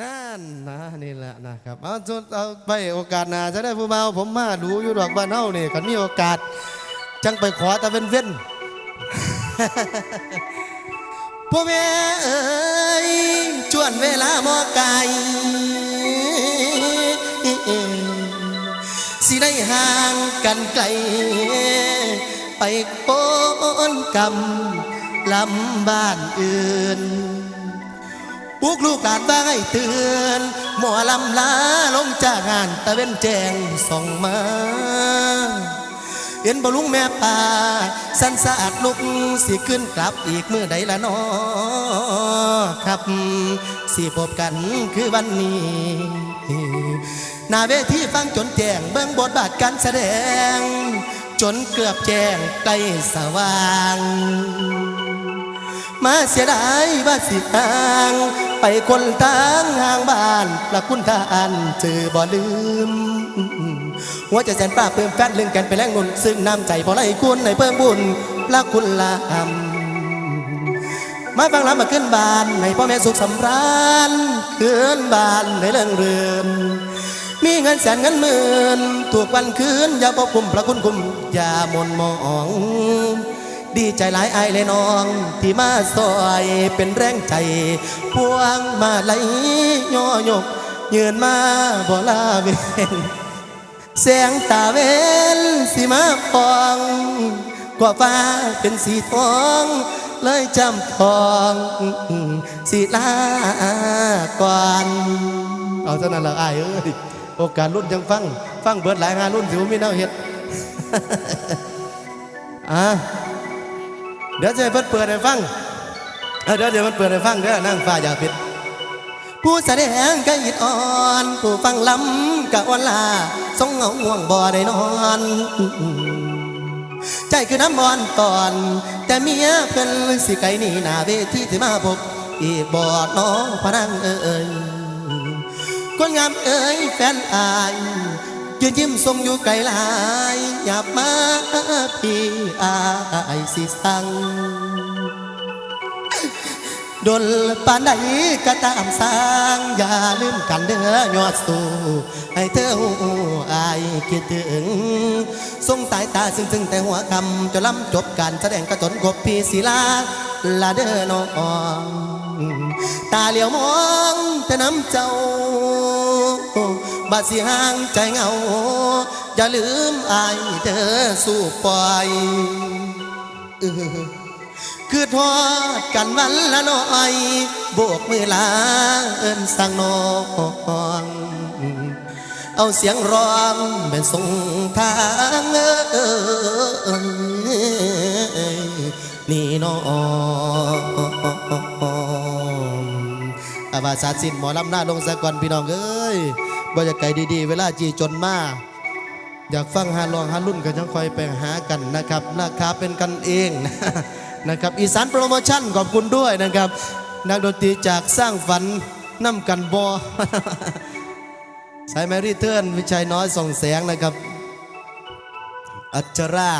นั่นนะนี่แหละนะครับเอาจนเอาไปโอกาสหน้าจะได้ผู้เบาผมมาดูอยู่ดอกบ้านเฮานี่กันมีโอกาส จังไปขอตะเว้นเว้นพ่อแม่เอ้ยจวนเวลาหมอไก่สิได้ห่างกันไกล ไปโอนกำลำบ้านอื่น ปลุกลูกหลานบ้างให้เตือนหมอลำลาลงจากงานตะเว้นแจงส่องมา เห็นบลุงแม่ป่า สันสะอาดลุกสิขึ้นกลับอีกเมื่อใดละนอครับ สิพบกันคือวันนี้หน้าเวทีฟังจนแจงเบื้องบทบาทการแสดง จนเกือบแจงใกล้สว่างมาเสียดายว่าสิทาง ไปคนทางห่างบ้านละคุณทานเจอบ่ลืมหัวใจแสนปราบเพิ่มแฟนเรื่องกันไปแรงนุนซึ่งน้ำใจพอไล่คุณในเพิ่มบุญละคุณลามมาฟังลำมาขึ้นบ้านให้พ่อแม่สุขสำราญขึ้นบ้านในเรื่องเรือนมีเงินแสนเงินหมื่นถูกวันคืนอย่าบอกคุมพระคุณคุมอย่ามนมอง ดีใจหลายไอายเลยน้อง ที่มาซอยเป็นแรงใจ พวงมาไหลย่อยก ยืนมาบ่ลาเวนแสงตาเวนสีมาฟองกว่าฟ้าเป็นสีทองเลยจำทองสีลาก่อนเอาเท่านั้นละอายเอ้ยโอกาสรุ่นยังฟัง ฟังเบิดหลายงานรุ่นสิวมีแนวเฮ็ดอะ เดี๋ยวจะให้เพิ่นเปิดให้ฟังเออเดี๋ยวเดี๋ยวมันเปิดให้ฟังเด้อนั่งฟ้าอย่าผิด ผู้แสดงก็อิดอ่อน ผู้ฟังล้ำกะอ่อนลาสงเหงาห่วงบ่ได้นอน ใจคือน้ำบอนตอน แต่เมียเพิ่นสิไกลหนี่หน้าเวทีที่มาพบอีบอดน้องพนังเอ่ยคนงามเอ่ยแฟนอาย ยืนยิ้มทรงอยู่ไกลหลายหยับมาพี่อายสิสังดนปานใดก็ตามสร้างอย่าลืมกันเด้อยอดสู่ให้เธอหูอายคิดถึงทรงสายตาซึ้งซึ้งแต่หัวคำจะล้ำจบการแสดงกระจนกบพี่ศิลาลาเด้อน้อง ตาเหลียวมองแต่น้ำเจ้าบาดสิห่างใจเหงา อย่าลืมอายเธอสู้ปล่อยออคือทอดกันวันละน้อยโบกมือลาเอินสั่งนองเอาเสียงร้องเป็นส่งทางนี่น้อง อาบาสาสินหมอลำหน้าดงสะกอนพี่น้องเอ้ยบ่จะไกลดีๆ เวลาจีจนมาอยากฟังฮาลองฮารุ่นก็ยังคอยไปหากันนะครับราคาเป็นกันเองนะครับอีสานโปรโมชั่นขอบคุณด้วยนะครับ นักดนตรีจากสร้างฝันน้ำกันบอสายแมรี่เทิร์นวิชัยน้อยส่องแสงนะครับ อัจฉรา